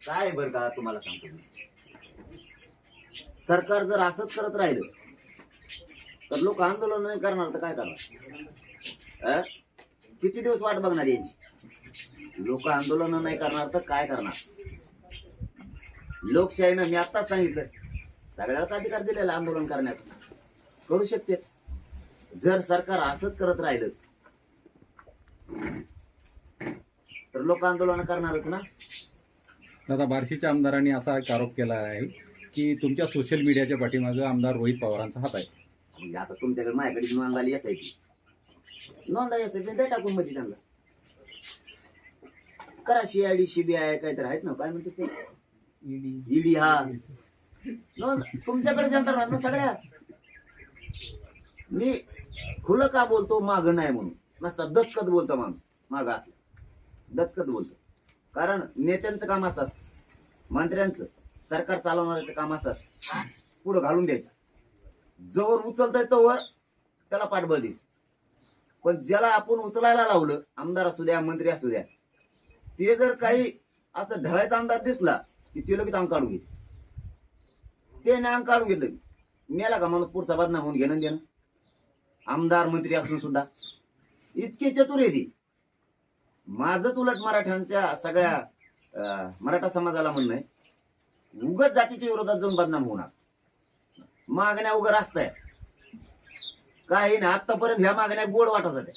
काय बरं का तुम्हाला सांगतो मी? सरकार जर असंच करत राहिलं तर लोक आंदोलन नाही करणार तर काय करणार? अं? किती दिवस वाट बघणार याची? लोक आंदोलन नाही करणार तर काय करणार? लोकशाहीनं मी आत्ताच सांगितलं सगळ्यालाच अधिकार दिलेला आंदोलन करण्याचा. करू शकते. जर सरकार असंच करत राहिलं तर लोक आंदोलन करणारच ना? आता बार्शीच्या आमदारांनी असा एक आरोप केला आहे की तुमच्या सोशल मीडियाच्या पाठीमागे आमदार रोहित पवारांचा हात आहे. म्हणजे आता तुमच्याकडे माझ्याकडे नोंद आली असायची नोंद आली असायची द्या टाकून मध्ये त्यांना? करा सीआयडी सीबीआय तर आहेत ना काय म्हणते ते? ईडी हा. नोंद तुमच्याकडे यंत्रणा ना सगळ्या. मी खुलं का बोलतो माग नाही म्हणून. नसता दचकत बोलतो माणूस माग असलं. दचकत बोलतो. कारण नेत्यांचं काम असं असतं. मंत्र्यांचं सरकार चालवणाऱ्याचं काम असं असतं. पुढं घालून द्यायचं. जवळ उचलता तोवर वर त्याला पाठबळ द्यायचं. पण ज्याला आपण उचलायला लावलं आमदार असू द्या मंत्री असू द्या ते जर काही असं ढळायचा अंदाज दिसला की ते लगेच अंग काढून घेत ते नाही अंग काढून घेतलं. मेला का माणूस पुढचा बदनाम होऊन घेणं देणं? आमदार मंत्री असून सुद्धा. इतके चतुर आहे ती. माझंच उलट मराठ्यांच्या सगळ्या मराठा समाजाला म्हणणं आहे उगत जातीच्या विरोधात जाऊन बदनाम होणार मागण्या उगर असताय. काही नाही आतापर्यंत ह्या मागण्या गोड वाटत होत्या.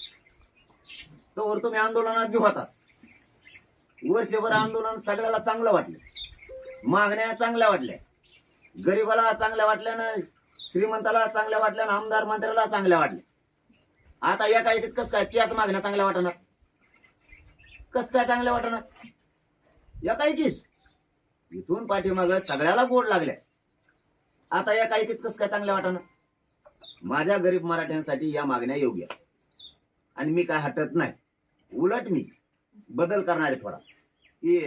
तोवर तुम्ही आंदोलनात घेऊ होता. वर्षभर आंदोलन सगळ्याला चांगलं वाटलं. मागण्या चांगल्या वाटल्या. गरीबाला चांगल्या वाटल्यानं श्रीमंताला चांगल्या वाटल्यानं आमदार मंत्र्याला चांगल्या वाटल्या. आता या काही कस काय? त्याच मागण्या चांगल्या वाटणार. कस काय चांगल्या वाटणार या काही इथून पाठीमाग सगळ्याला गोड लागल्या. आता या काही कस काय चांगल्या वाटणार माझ्या गरीब मराठ्यांसाठी या मागण्या योग्य आणि मी काय हटत नाही. उलट मी बदल करणार आहे थोडा. की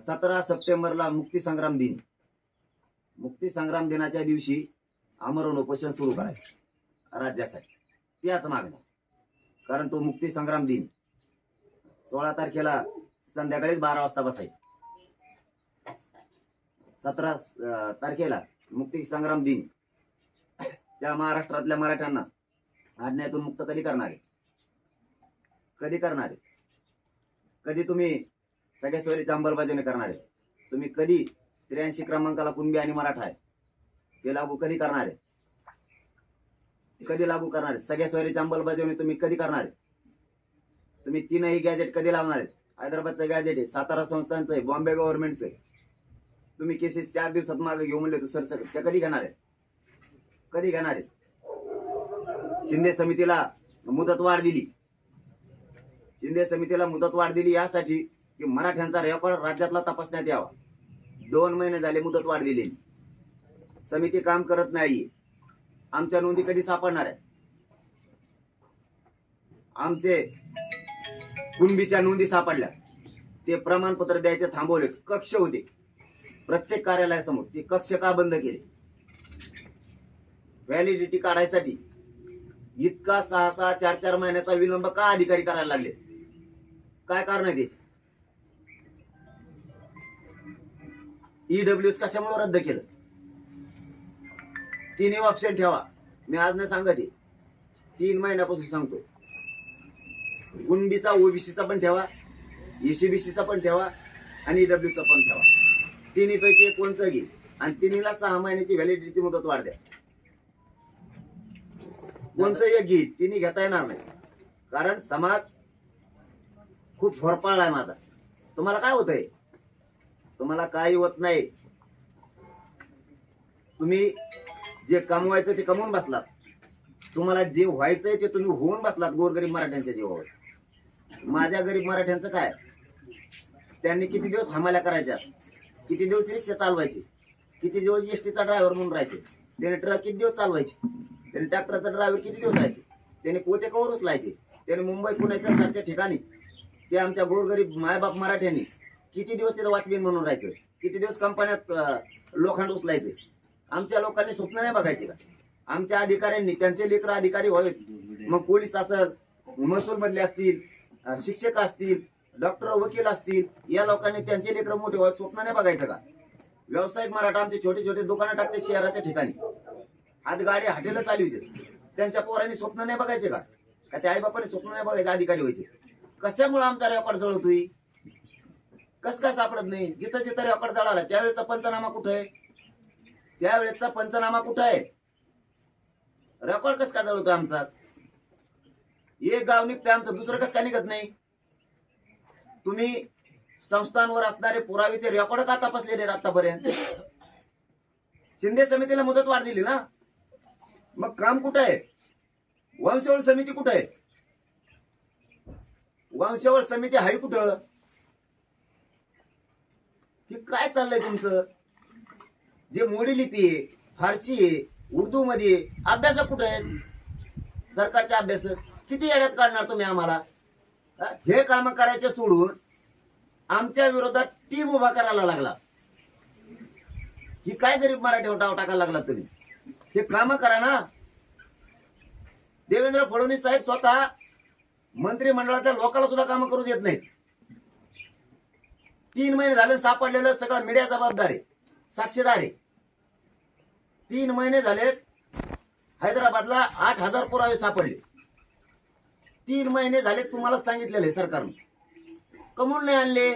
सतरा सप्टेंबरला मुक्ती संग्राम दिन. मुक्ती संग्राम दिनाच्या दिवशी आमरण उपोषण सुरू करायचं. राज्यासाठी. त्याच मागण्या. कारण तो मुक्ती संग्राम दिन. सोळा तारखेला संध्याकाळीच बारा वाजता बसायचं. सतरा तारखेला मुक्ती संग्राम दिन. त्या महाराष्ट्रातल्या मराठ्यांना आज्ञातून मुक्त कधी करणार आहे? कधी करणार आहे? कधी तुम्ही सगळ्या सोयरीची अंमलबजावणी करणार आहे? तुम्ही कधी त्र्याऐंशी क्रमांकाला कुणबी आणि मराठा आहे? ते लागू कधी करणार आहे? कधी लागू करणार आहे? सगळ्या सोयरीची अंमलबजावणी तुम्ही कधी करणार आहे? तुम्ही तीनही गॅजेट कधी लावणार आहेत? हैदराबादचं गॅजेट आहे सातारा संस्थांचं आहे बॉम्बे गव्हर्नमेंटचं आहे. तुम्ही केसेस चार दिवसात मागे घेऊ म्हणले तर सर त्या कधी घेणार आहेत? कधी घेणार आहेत? शिंदे समितीला मुदत वाढ दिली. शिंदे समितीला मुदत वाढ दिली यासाठी की मराठ्यांचा रेकॉर्ड राज्यातला तपासण्यात यावा. दोन महिने झाले मुदत वाढ दिलेली. समिती काम करत नाही आमच्या नोंदी कधी सापडणार आहे आमचे कुणबीच्या नोंदी सापडल्या. ते प्रमाणपत्र द्यायचे थांबवले कक्ष होते. प्रत्येक कार्यालयासमोर ते कक्ष का बंद केले? व्हॅलिडिटी काढायसाठी इतका सहा सहा चार चार महिन्याचा विलंब का अधिकारी करायला लागले? काय कारण आहे त्याचे? ईडब्ल्यू कशामुळे रद्द केलं? तिन्ही ऑप्शन ठेवा. मी आज नाही सांगत तीन महिन्यापासून सांगतो कुणबीचा ओबीसीचा पण ठेवा ईसीबीसीचा पण ठेवा आणि ईडब्ल्यूचा पण ठेवा. तिन्हीपैकी कोणचं घे आणि तिन्हीला सहा महिन्याची व्हॅलिडिटीची मुदत वाढ द्या. कोणचं एक घे तिन्ही घेता येणार नाही. कारण समाज खूप होरपाळला आहे माझा. तुम्हाला काय होत आहे तुम्हाला काही होत नाही. तुम्ही जे कमवायचं ते कमवून बसलात. तुम्हाला जे व्हायचंय ते तुम्ही होऊन बसलात गोरगरीब मराठ्यांच्या जीवावर. माझ्या गरीब मराठ्यांचं काय? त्यांनी किती दिवस हमाल्या करायच्या? किती दिवस रिक्षा चालवायची? किती दिवस एसटीचा ड्रायव्हर म्हणून राहायचे? त्याने ट्रक किती दिवस चालवायचे? त्याने ट्रॅक्टरचा ड्रायव्हर किती दिवस राहायचे? त्याने पोते कवर उचलायचे? त्याने मुंबई पुण्याच्या सारख्या ठिकाणी ते आमच्या गोरगरीब मायबाप मराठ्यांनी किती दिवस तिथं वाचबीन म्हणून राहायचं? किती दिवस कंपन्यात लोखंड उचलायचे? आमच्या लोकांनी स्वप्न नाही बघायचे का? आमच्या अधिकाऱ्यांनी त्यांचे लेकर अधिकारी व्हावेत. मग पोलीस असेल महसूल मधले असतील शिक्षक असतील डॉक्टर वकील असतील या लोकांनी त्यांचे लेकर मोठे व्हा स्वप्न नाही बघायचं का? व्यावसायिक मराठा आमचे छोटे छोटे दुकानं टाकते शहराच्या ठिकाणी. हात गाडी हॉटेल चालविते त्यांच्या पोरांनी स्वप्न नाही बघायचे का? का त्या आईबापाने स्वप्न नाही बघायचे अधिकारी व्हायचे? कशामुळे आमचा रेकॉर्ड जळतोय? कस काय सापडत नाही? जिथं जिथं रेकॉर्ड जळाला त्यावेळेचा पंचनामा कुठं आहे? त्यावेळेचा पंचनामा कुठं आहे? रेकॉर्ड कस काय जळतोय आमचा? एक गाव निघतंय आमचं दुसरं कस काय निघत नाही? तुम्ही संस्थांवर असणारे पुरावेचे रेकॉर्ड का तपासले आहेत आतापर्यंत? शिंदे समितीला मुदत वाढ दिली ना? मग काम कुठं आहे? वंशवळ समिती कुठं आहे? वंशवळ समिती आहे कुठं? हे काय चाललंय तुमचं? जे मोडी लिपी आहे फारसी आहे उर्दू मध्ये अभ्यासक कुठे आहेत? सरकारच्या अभ्यासक. किती येड्यात काढणार तुम्ही आम्हाला? हे? काम करायचे सोडून आमच्या विरोधात टीम उभा करायला लागला. ही काय गरीब मराठी टाव टाकायला लागला तुम्ही? हे काम करा ना. देवेंद्र फडणवीस साहेब स्वतः मंत्रिमंडळातल्या लोकांना सुद्धा काम करू देत नाहीत. तीन महिने झाले सापडलेलं सगळं मीडिया जबाबदार आहे साक्षीदार आहे. तीन महिने झालेत हैदराबादला आठ हजार पुरावे सापडले. तीन महिने झाले तुम्हाला सांगितलेले सरकारने. कमून नाही आणले.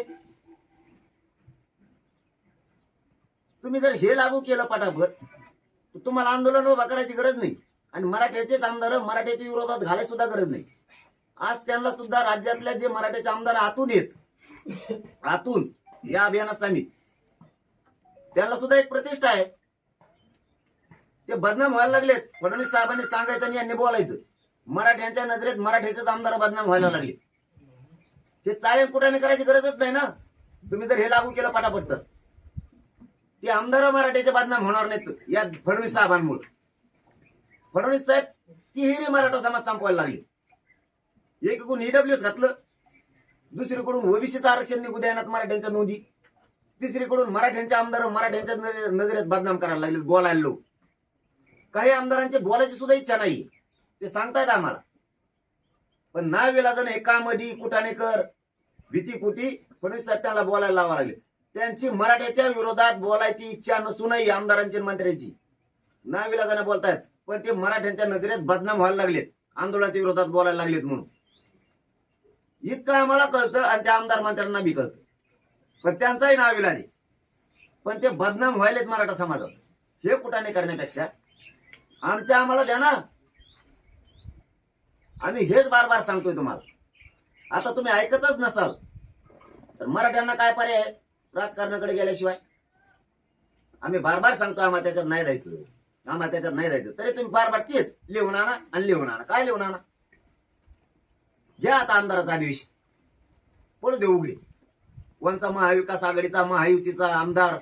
तुम्ही जर हे लागू केलं पटापट तर तुम्हाला आंदोलन उभा करायची गरज नाही. आणि मराठ्याचेच आमदार मराठ्याच्या विरोधात घालायची सुद्धा गरज नाही. आज त्यांना सुद्धा राज्यातल्या जे मराठ्याचे आमदार आतून येत आतून या अभियानात सामील. त्यांना सुद्धा एक प्रतिष्ठा आहे. ते बदनाम व्हायला लागलेत. फडणवीस साहेबांनी सांगायचं आणि यांनी बोलायचं. मराठ्यांच्या नजरेत मराठ्याचेच आमदार बदनाम व्हायला लागले. ते चाळे कुठाने करायची गरजच नाही ना? तुम्ही जर हे लागू केलं पटापट तर. ते आमदार मराठ्याचे बदनाम होणार नाहीत या फडणवीस साहेबांमुळे. फडणवीस साहेब तिहेरी मराठा समाज संपवायला लागले. एकूण ईडब्ल्यूएस घातलं. दुसरीकडून ओबीसीचं आरक्षण निघू द्यानात मराठ्यांच्या नोंदी. तिसरीकडून मराठ्यांचे आमदार मराठ्यांच्या नजरेत बदनाम करायला लागले बोलायला लोक. काही आमदारांचे बोलायची सुद्धा इच्छा नाही. ते सांगतायत आम्हाला. पण नाव विलाजानं एका मधी कुठाने कर भीतीपुटी फडणवीस साहेब त्याला बोलायला लावा लागले. त्यांची मराठ्याच्या विरोधात बोलायची इच्छा नसूनही आमदारांची मंत्र्यांची. ना विलाजाने बोलतायत पण ते मराठ्यांच्या नजरेत बदनाम व्हायला लागलेत आंदोलनाच्या विरोधात बोलायला लागलेत म्हणून. इतकं आम्हाला कळतं आणि त्या आमदार मंत्र्यांना बी कळतं. पण त्यांचाही नाव विलाजे पण ते बदनाम व्हायलेत मराठा समाजात. हे कुठाने करण्यापेक्षा आमच्या आम्हाला द्या ना. आम्ही हेच बार बार सांगतोय तुम्हाला. आता तुम्ही ऐकतच नसाल तर मराठ्यांना काय पर्याय राजकारणाकडे गेल्याशिवाय? आम्ही बार बार सांगतो आम्हाला त्याच्यात नाही जायचं. आम्हाला त्याच्यात नाही जायचं. तरी तुम्ही बार बार तेच लिहून आणा आणि लिहून आणा. काय लिहून आणा? घ्या आता आमदाराचा अधिवेशन पडू दे उघडे. वनचा महाविकास आघाडीचा महायुतीचा आमदार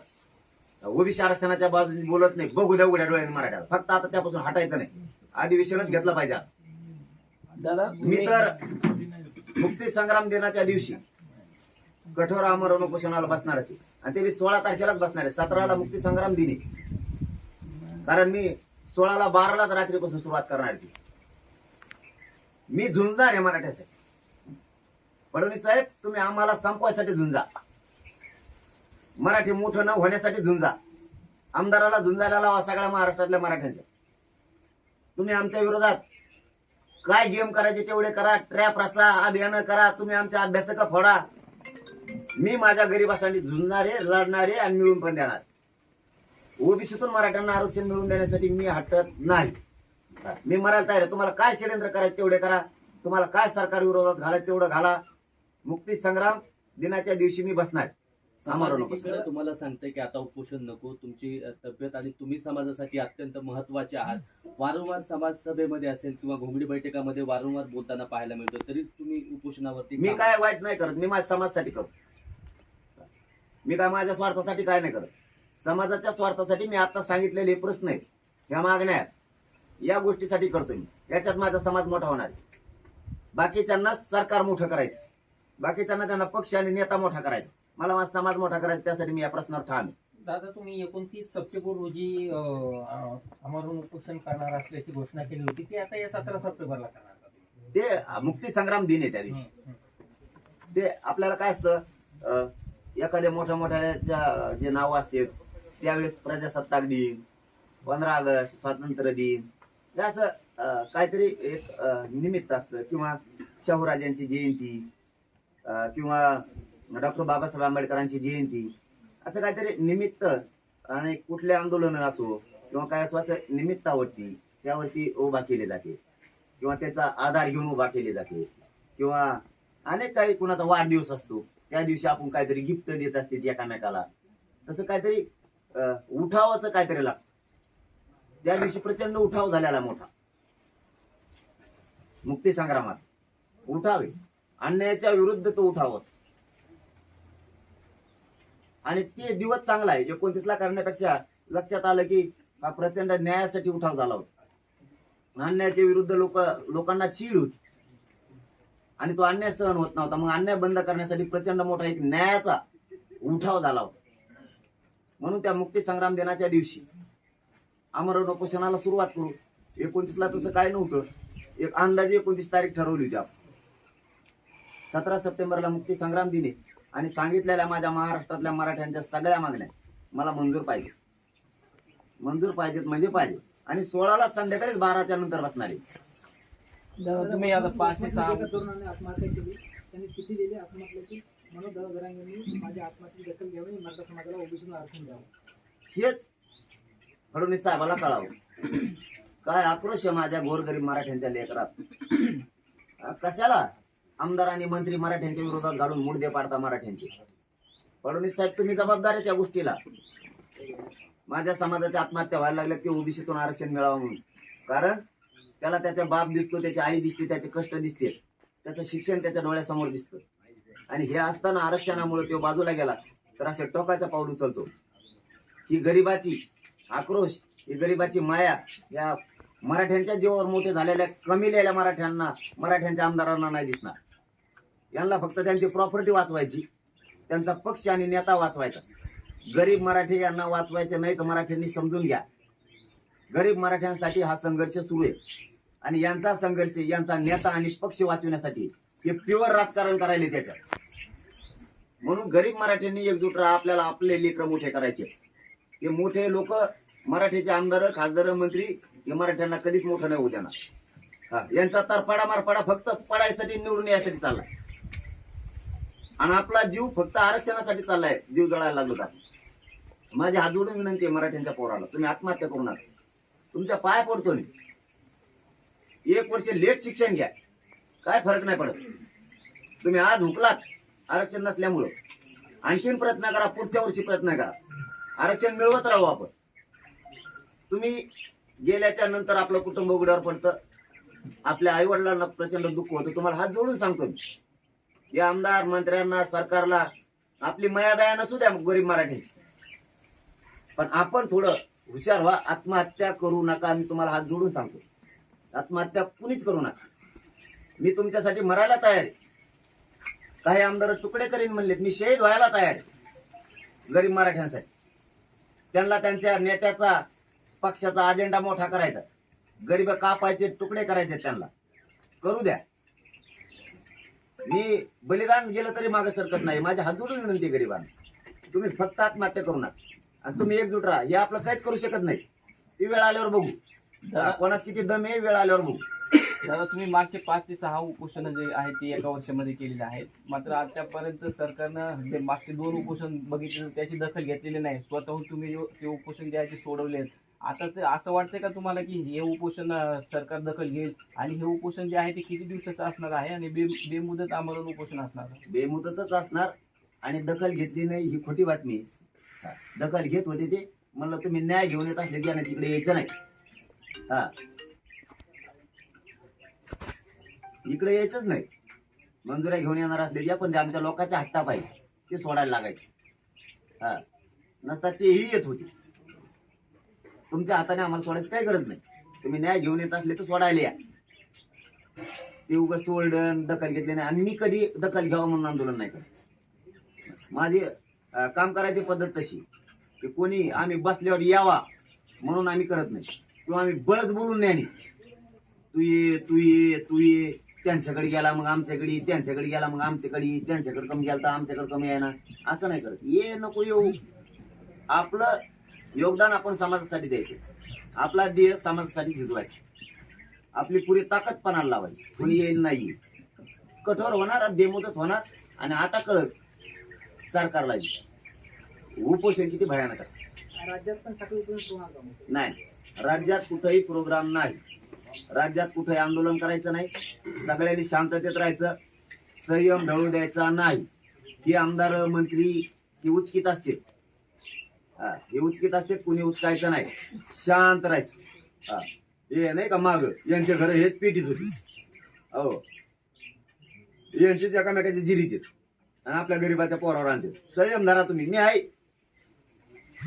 ओबीसी आरक्षणाच्या बाजूने बोलत नाही. बघू द्या उघड्या डोळ्याने मराठ्याला. फक्त आता त्यापासून हटायचं नाही. अधिवेशनच घेतलं पाहिजे दादा मी तर मुक्ती संग्राम दिनाच्या दिवशी कठोर आमरण उपोषणाला बसणार आहे. आणि ते मी सोळा तारखेलाच बसणार आहे. सतराला मुक्ती संग्राम दिनी कारण मी सोळाला बारालाच रात्रीपासून सुरुवात करणार ती. मी झुंजणार आहे मराठ्यासाठी. फडणवीस साहेब तुम्ही आम्हाला संपवायसाठी झुंजा. मराठी मोठं न होण्यासाठी झुंजा. आमदाराला झुंजायला लावा सगळ्या महाराष्ट्रातल्या मराठ्यांच्या. तुम्ही आमच्या विरोधात काय गेम करायचे तेवढे करा ट्रॅप रचा अभियान करा तुम्ही आमच्या अभ्यासक फोडा. मी माझ्या गरिबासाठी झुंजणारे लढणारे आणि मिळून पण देणार. ओबीसीतून मराठ्यांना आरक्षण मिळवून देण्यासाठी मी हटत नाही. मी मरायला तयार आहे. तुम्हाला काय षडयंत्र करायचं तेवढे करा. तुम्हाला काय सरकार विरोधात घालायचं तेवढं घाला. मुक्ती संग्राम दिनाच्या दिवशी मी बसणार. समाजाकडे तुम्हाला सांगते की आता उपोषण नको तुमची तब्येत आणि तुम्ही समाजासाठी अत्यंत महत्त्वाचे आहात. वारंवार समाज सभेमध्ये असेल किंवा घोंगडी बैठकामध्ये वारंवार बोलताना पाहायला मिळतो तरी तुम्ही उपोषणावरती मी काय वाईट नाही करत मी माझ्या समाजासाठी करतो मी काय माझ्या स्वार्थासाठी काय नाही करत. समाजाच्या स्वार्थासाठी मी आता सांगितलेले हे प्रश्न आहेत ह्या मागण्या आहेत. या गोष्टीसाठी करतो मी. याच्यात माझा समाज मोठा होणार आहे. बाकीच्यांना सरकार मोठं करायचं. बाकीच्यांना त्यांना पक्ष आणि नेता मोठा करायचा. मला माझा समाज मोठा करायचा त्यासाठी मी या प्रश्नावर ठाम आहे दादा तुम्ही एकोणतीस सप्टेंबर रोजी अं, अं, आमरण उपोषण करणार असल्याची घोषणा केली होती ती आता या सतरा सप्टेंबरला करणार? ते मुक्ती संग्राम दिन आहे त्या दिवशी. ते आपल्याला काय असतं एखाद्या मोठ्या मोठ्या जे नाव असते त्यावेळेस प्रजासत्ताक दिन पंधरा ऑगस्ट स्वातंत्र्य दिन हे असं काहीतरी एक निमित्त असतं किंवा शाहूराजांची जयंती किंवा डॉक्टर बाबासाहेब आंबेडकरांची जयंती. असं काहीतरी निमित्त आणि कुठले आंदोलन असो किंवा काय असो असं निमित्तावरती त्यावरती उभा केले जाते. किंवा त्याचा आधार घेऊन उभा केले जाते. किंवा अनेक काही कुणाचा वाढदिवस असतो त्या दिवशी आपण काहीतरी गिफ्ट देत असते एकामेकाला. तसं काहीतरी उठावाचं काहीतरी लागतं. त्या दिवशी प्रचंड उठाव झालेला मोठा. मुक्ती संग्रामाचा. उठावे. अन्यायाच्या विरुद्ध तो उठाव होता. आणि ते दिवस चांगला आहे. एकोणतीसला करण्यापेक्षा लक्षात आलं की हा प्रचंड न्यायासाठी उठाव झाला होता. अन्यायाच्या विरुद्ध लोक लोकांना चीड होती. आणि तो अन्याय सहन होत नव्हता. मग अन्याय बंद करण्यासाठी प्रचंड मोठा एक न्यायाचा उठाव झाला होता. म्हणून त्या मुक्ती संग्राम दिनाच्या दिवशी आमरण उपोषणाला सुरुवात करू. एकोणतीसला तसं काय नव्हतं. एक अंदाजे एकोणतीस तारीख ठरवली होती आपण. सतरा सप्टेंबरला मुक्ती संग्राम दिने. आणि सांगितलेल्या माझ्या महाराष्ट्रातल्या मराठ्यांच्या सगळ्या मागण्या मला मंजूर पाहिजे. मंजूर पाहिजेत म्हणजे पाहिजे. आणि सोळाला संध्याकाळीच बाराच्या नंतर बसणार आहे. तुम्ही आता पाच ते सहा एका तरुणाने आत्महत्या केली. त्यांनी चिठ्ठी दिली असं म्हटलं की मनोज दादा जरांगेंनी माझ्या आत्महत्येची दखल घ्यावी आणि मराठा समाजाला ओबीसीतून आरक्षण द्यावं. हेच फडणवीस साहेबाला कळावं. काय आक्रोश आहे माझ्या गोरगरीब मराठ्यांच्या लेकरात? कशाला? आमदार आणि मंत्री मराठ्यांच्या विरोधात घालून मुडदे पाडता मराठ्यांचे. फडणवीस साहेब तुम्ही जबाबदार आहे त्या गोष्टीला. माझ्या समाजाच्या आत्महत्या व्हायला लागल्या की ओबीसीतून आरक्षण मिळावं म्हणून. कारण त्याला त्याचा बाप दिसतो त्याची आई दिसते त्याचे कष्ट दिसते. त्याचं शिक्षण त्याच्या डोळ्यासमोर दिसतं. आणि हे असताना आरक्षणामुळे तो बाजूला गेला तर असे टोकाचा पाऊल उचलतो. ही गरिबाची आक्रोश ही गरिबाची माया या मराठ्यांच्या जीवावर मोठे झालेल्या कमीलेल्या मराठ्यांना मराठ्यांच्या आमदारांना नाही दिसणार. यांना फक्त त्यांची प्रॉपर्टी वाचवायची त्यांचा पक्ष आणि नेता वाचवायचा. गरीब मराठी यांना वाचवायचे नाही तर मराठ्यांनी समजून घ्या. गरीब मराठ्यांसाठी हा संघर्ष सुरू आहे. आणि यांचा संघर्ष यांचा नेता आणि पक्ष वाचवण्यासाठी हे प्युअर राजकारण करायले त्याच्यात. म्हणून गरीब मराठ्यांनी एकजूट राहा आपल्याला आपले लेकर मोठे करायचे. हे मोठे लोक मराठीचे आमदार खासदार मंत्री हे मराठ्यांना कधीच मोठं नाही होऊ देणार. हा, यांचा तर पडा मार फक्त पडायसाठी निवडून यासाठी चाललाय. आणि आपला जीव फक्त आरक्षणासाठी चाललाय. जीव जळायला लागलो का माझी हात जोडून विनंती आहे मराठ्यांच्या पोराला. तुम्ही आत्महत्या करू नका. तुमच्या पाय पडतो मी. एक वर्ष लेट शिक्षण घ्या. काय फरक नाही पडत. तुम्ही आज हुकलात. आरक्षण नसल्यामुळं. आणखीन प्रयत्न करा. पुढच्या वर्षी प्रयत्न करा. आरक्षण मिळवत राहू आपण. तुम्ही गेल्याच्यानंतर आपलं कुटुंब उघड्यावर पडतं. आपल्या आईवडिलांना प्रचंड दुःख होतं. तुम्हाला हात जोडून सांगतो मी. की आमदार मंत्र्यांना सरकारला आपली मयादया नसू द्या गरीब मराठी. पण आपण थोडं हुशार व्हा आत्महत्या करू नका मी तुम्हाला हात जोडून सांगतो. आत्महत्या कुणीच करू नका. मी तुमच्यासाठी मरायला तयार आहे. काही आमदार तुकडे करीन म्हणलेत मी शहीद व्हायला तयार आहे. गरीब मराठ्यांसाठी. त्यांना त्यांच्या नेत्याचा पक्षाचा अजेंडा मोठा करायचा. गरीब कापायचे तुकडे करायचे त्यांना. करू द्या. मी बलिदान गेलं तरी मागे सरकत नाही. माझ्या हात जोडून विनंती आहे गरिबांना. तुम्ही फक्त आत्महत्या करू नका. आणि तुम्ही एकजूट राहा. हे आपलं काहीच करू शकत नाही. ती वेळ आल्यावर बघू. कोणात किती दम आहे वेळ आल्यावर बघू. दादा तुम्ही मागचे पाच ते सहा उपोषण जे आहेत ते एका वर्षामध्ये केलेले आहेत. मात्र आतापर्यंत सरकारनं जे मागचे दोन उपोषण बघितले त्याची दखल घेतलेली नाही. स्वतःहून तुम्ही ते उपोषण ते सोडवले आहेत आता ते असं वाटतंय का तुम्हाला की हे उपोषण सरकार दखल घेईल? आणि हे उपोषण जे आहे ते किती दिवसाचं असणार आहे? आणि बे बेमुदत आमरण उपोषण असणार बेमुदतच असणार आणि दखल घेतली नाही ही खोटी बातमी आहे. दखल घेत होते ते. म्हणलं तुम्ही न्याय घेऊन येत असले की तिकडे यायचं नाही. हा. इकडे यायचंच नाही. मंजुऱ्या घेऊन येणार असले की पण आमच्या लोकांच्या हट्टा पाहिजे ते सोडायला लागायचे. हा. नसता तेही येत होते. तुमच्या हाताने आम्हाला सोडायची काही गरज नाही. तुम्ही न्याय घेऊन येत असले तर सोडायला या. ते उगाच सोल्डन दखल घेतली नाही. आणि मी कधी दखल घ्यावं म्हणून आंदोलन नाही करत. माझी काम करायची पद्धत तशी की कोणी आम्ही बसल्यावर यावा म्हणून आम्ही करत नाही. किंवा आम्ही बळच बोलून नाही. तू ये तू ये तू ये. त्यांच्याकडे गेला मग आमच्याकडे त्यांच्याकडे गेला मग आमच्याकडे त्यांच्याकडे कमी गेला तर आमच्याकडे कमी आहे ना. असं नाही करत. ये नको येऊ. आपलं योगदान आपण समाजासाठी द्यायचं. आपला देह समाजासाठी झिजवायचा आपली पुरी ताकद पणाला लावायची. कोणी येईल नाही. कठोर होणार बेमुदत होणार आणि आता कळत सरकारला. उपोषण किती भयानक असतं. राज्यात पण का? नाही. राज्यात कुठेही प्रोग्राम नाही. राज्यात कुठेही आंदोलन करायचं नाही. सगळ्यांनी शांततेत राहायचं. संयम ढळू द्यायचा नाही. ही आमदार मंत्री ही उचकीत असतील. हा, हे उचकीत असते कुणी उचकायचं नाही. शांत राहायचं. हा. हे नाही का माग? यांचे घर हेच पेटीत होती. हो. यांचीच एकामेकाची जिरी देत आणि आपल्या गरीबाच्या पोरावर आणते संयम धरा तुम्ही. मी आहे.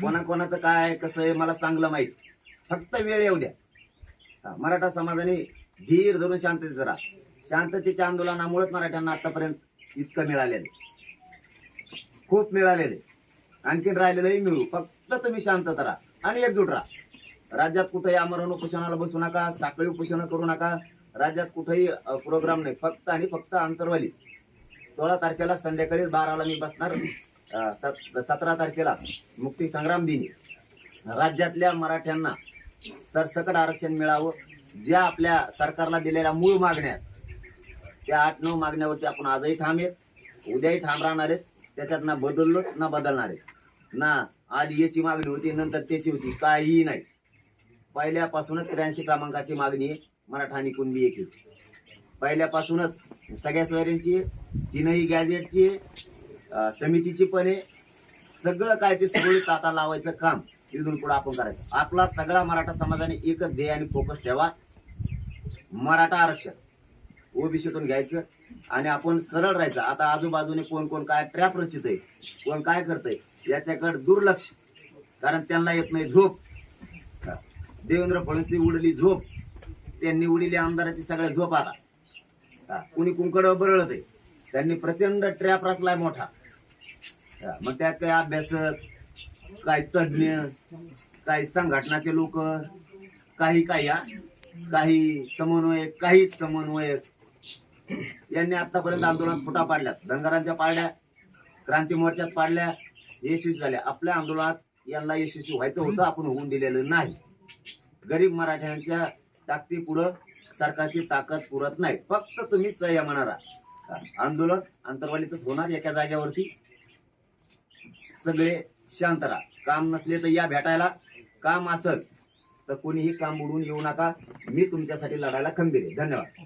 कोणा कोणाचं काय कसं आहे मला चांगलं माहीत. फक्त वेळ येऊ द्या. मराठा समाजाने धीर धरून शांततेत राहा. शांततेच्या आंदोलनामुळेच मराठ्यांना आतापर्यंत इतकं मिळालेलं आहे. खूप मिळालेले आणखीन राहिलेलंही मिळू. फक्त तुम्ही शांतता राहा आणि एकजूट राहा. राज्यात कुठेही आमरण उपोषणाला बसू नका साखळी उपोषण करू नका. राज्यात कुठेही प्रोग्राम नाही. फक्त आणि फक्त आंतरवाली. सोळा तारखेला संध्याकाळी बाराला मी बसणार. सत- सतरा तारखेला मुक्ती संग्राम दिनी. राज्यातल्या मराठ्यांना सरसकट आरक्षण मिळावं. ज्या आपल्या सरकारला दिलेल्या मूळ मागण्या त्या आठ नऊ मागण्यावरती आपण आजही ठाम आहेत. उद्याही ठाम राहणार आहेत. त्याच्यात ना बदललो ना बदलणार आहेत. ना आधी याची मागणी होती नंतर त्याची होती काहीही नाही. पहिल्यापासूनच त्र्याऐंशी क्रमांकाची मागणी मराठा आणि कुणबी एक पहिल्यापासूनच सगळ्या सोयऱ्यांची तीनही गॅजेटची समितीची पण आहे. सगळं काय ते सुरळीत आता लावायचं काम इथून पुढे आपण करायचं. आपला सगळा मराठा समाजाने एकच ध्येय आणि फोकस ठेवा. मराठा आरक्षण. ओबीसीतून घ्यायचं आणि आपण सरळ राहायचं. आता आजूबाजूने कोण कोण काय ट्रॅप रचित आहे कोण काय करतंय याच्याकडे दुर्लक्ष. कारण त्यांना येत नाही झोप. देवेंद्र फडणवीसची उडली झोप. त्यांनी उडली आमदाराची सगळ्या झोप आला कुणी कुंकड बरळत आहे. त्यांनी प्रचंड ट्रॅप रचलाय मोठा. मग त्यात काही अभ्यासक काही तज्ज्ञ काही संघटनाचे लोक काही काही काही समन्वयक काहीच समन्वयक. यांनी आतापर्यंत आंदोलनात फुटा पाडल्यात. धनगरांच्या पाडल्या क्रांती मोर्चात पाडल्या यशस्वी झाल्या आपल्या आंदोलनात यांना यशस्वी व्हायचं होतं आपण होऊन दिलेलं नाही. गरीब मराठ्यांच्या ताकदीपुढं सरकारची ताकद पुरत नाही. फक्त तुम्ही सह्या राहा. आंदोलन अंतर्वालीतच होणार एका जागेवरती. सगळे शांत राहा. काम नसले तर या भेटायला काम असल तर कोणीही काम उडून येऊ नका. मी तुमच्यासाठी लढायला खंबीर आहे. धन्यवाद.